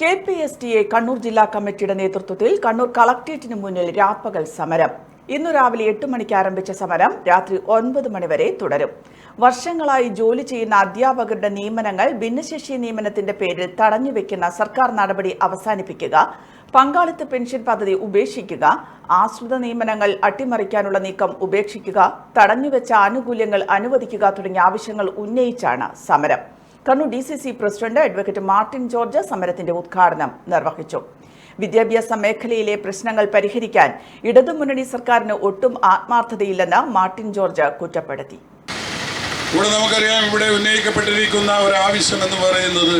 K P S T A Kannur ജില്ലാ കമ്മിറ്റിയുടെ നേതൃത്വത്തിൽ കണ്ണൂർ കളക്ട്രേറ്റിന് മുന്നിൽ രാപ്പകൽ സമരം. ഇന്നു രാവിലെ എട്ട് മണിക്ക് ആരംഭിച്ച സമരം രാത്രി ഒൻപത് മണിവരെ തുടരും. വർഷങ്ങളായി ജോലി ചെയ്യുന്ന അധ്യാപകരുടെ നിയമനങ്ങൾ ഭിന്നശേഷി നിയമനത്തിന്റെ പേരിൽ തടഞ്ഞുവെക്കുന്ന സർക്കാർ നടപടി അവസാനിപ്പിക്കുക പങ്കാളിത്ത പെൻഷൻ പദ്ധതി ഉപേക്ഷിക്കുക ആശ്രിത നിയമനങ്ങൾ അട്ടിമറിക്കാനുള്ള നീക്കം ഉപേക്ഷിക്കുക തടഞ്ഞുവെച്ച ആനുകൂല്യങ്ങൾ അനുവദിക്കുക തുടങ്ങിയ ആവശ്യങ്ങൾ ഉന്നയിച്ചാണ് സമരം. Kannur D C C president advocate Martin George സമരത്തിന്റെ ഉദ്ഘാടനം നിർവഹിച്ചു. വിദ്യാഭ്യാസ മേഖലയിലെ പ്രശ്നങ്ങൾ പരിഹരിക്കാൻ ഇടതുമുന്നണി സർക്കാരിന് ഒട്ടും ആത്മാർത്ഥതയില്ലെന്ന് മാർട്ടിൻ ജോർജ് കുറ്റപ്പെടുത്തി. ഇവിടെ നമുക്കറിയാം ഇവിടെ ഉന്നയിക്കപ്പെട്ടിരിക്കുന്ന ഒരു ആവശ്യം എന്ന് പറയുന്നത്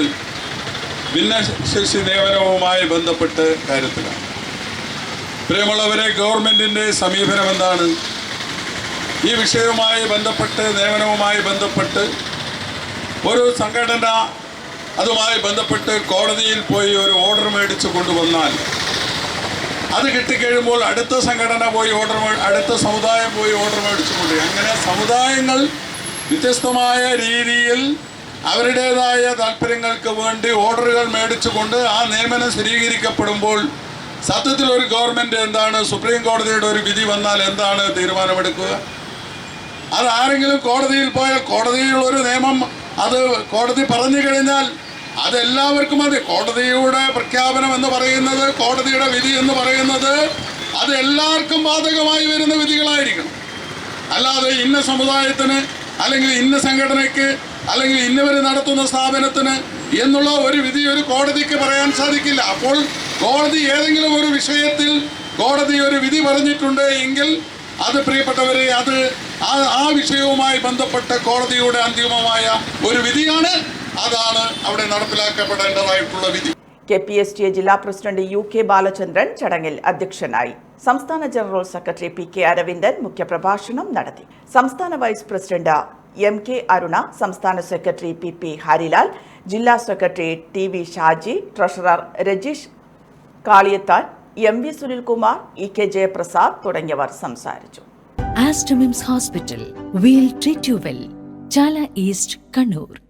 ഭിന്നശേഷി നിയമനവുമായി ബന്ധപ്പെട്ട് കാര്യത്തിലാണ്. പ്രിയമുള്ളവരെ ഗവൺമെന്റിന്റെ സമീപനം എന്താണ് ഈ വിഷയവുമായി ബന്ധപ്പെട്ട് നിയമനവുമായി ബന്ധപ്പെട്ട് ഒരു സംഘടന അതുമായി ബന്ധപ്പെട്ട് കോടതിയിൽ പോയി ഒരു ഓർഡർ മേടിച്ചു കൊണ്ടുവന്നാൽ അത് കിട്ടിക്കഴിയുമ്പോൾ അടുത്ത സംഘടന പോയി ഓർഡർ അടുത്ത സമുദായം പോയി ഓർഡർ മേടിച്ചു കൊണ്ട് അങ്ങനെ സമുദായങ്ങൾ വ്യത്യസ്തമായ രീതിയിൽ അവരുടേതായ താല്പര്യങ്ങൾക്ക് വേണ്ടി ഓർഡറുകൾ മേടിച്ചുകൊണ്ട് ആ നിയമനം സ്ഥിരീകരിക്കപ്പെടുമ്പോൾ സത്യത്തിൽ ഒരു ഗവൺമെന്റ് എന്താണ് സുപ്രീം കോടതിയുടെ ഒരു വിധി വന്നാൽ എന്താണ് തീരുമാനമെടുക്കുക? അത് ആരെങ്കിലും കോടതിയിൽ പോയാൽ കോടതിയിൽ ഒരു നിയമം അത് കോടതി പറഞ്ഞു കഴിഞ്ഞാൽ അതെല്ലാവർക്കും മതി. കോടതിയുടെ പ്രഖ്യാപനം എന്ന് പറയുന്നത് കോടതിയുടെ വിധി എന്ന് പറയുന്നത് അത് എല്ലാവർക്കും ബാധകമായി വരുന്ന വിധികളായിരിക്കണം. അല്ലാതെ ഇന്ന സമുദായത്തിന് അല്ലെങ്കിൽ ഇന്ന സംഘടനയ്ക്ക് അല്ലെങ്കിൽ ഇന്നവർ നടത്തുന്ന സ്ഥാപനത്തിന് എന്നുള്ള ഒരു വിധി ഒരു കോടതിക്ക് പറയാൻ സാധിക്കില്ല. അപ്പോൾ കോടതി ഏതെങ്കിലും ഒരു വിഷയത്തിൽ കോടതി ഒരു വിധി പറഞ്ഞിട്ടുണ്ട് എങ്കിൽ അത് പ്രിയപ്പെട്ടവരെ അത് ആ വിഷയവുമായി ബന്ധപ്പെട്ട കോടതിയുടെ അന്തിമമായ ഒരു വിധിയാണ്. അതാണ് അവിടെ നടപ്പിലാക്കപ്പെടേണ്ടതായിട്ടുള്ള വിധി. K P S T A ജില്ലാ പ്രസിഡന്റ് യു കെ ബാലചന്ദ്രൻ ചടങ്ങിൽ അധ്യക്ഷനായി. സംസ്ഥാന general secretary P K Aravindan മുഖ്യപ്രഭാഷണം നടത്തി. സംസ്ഥാന vice president M K Aruna സംസ്ഥാന സെക്രട്ടറി പി പി ഹരിലാൽ ജില്ലാ secretary T V Shaji treasurer Rajeesh Kaliyathan M V Sunilkumar E K Jayaprasad തുടങ്ങിയവർ സംസാരിച്ചു. Aster MIMS hospital we'll treat you well Chala east Kannur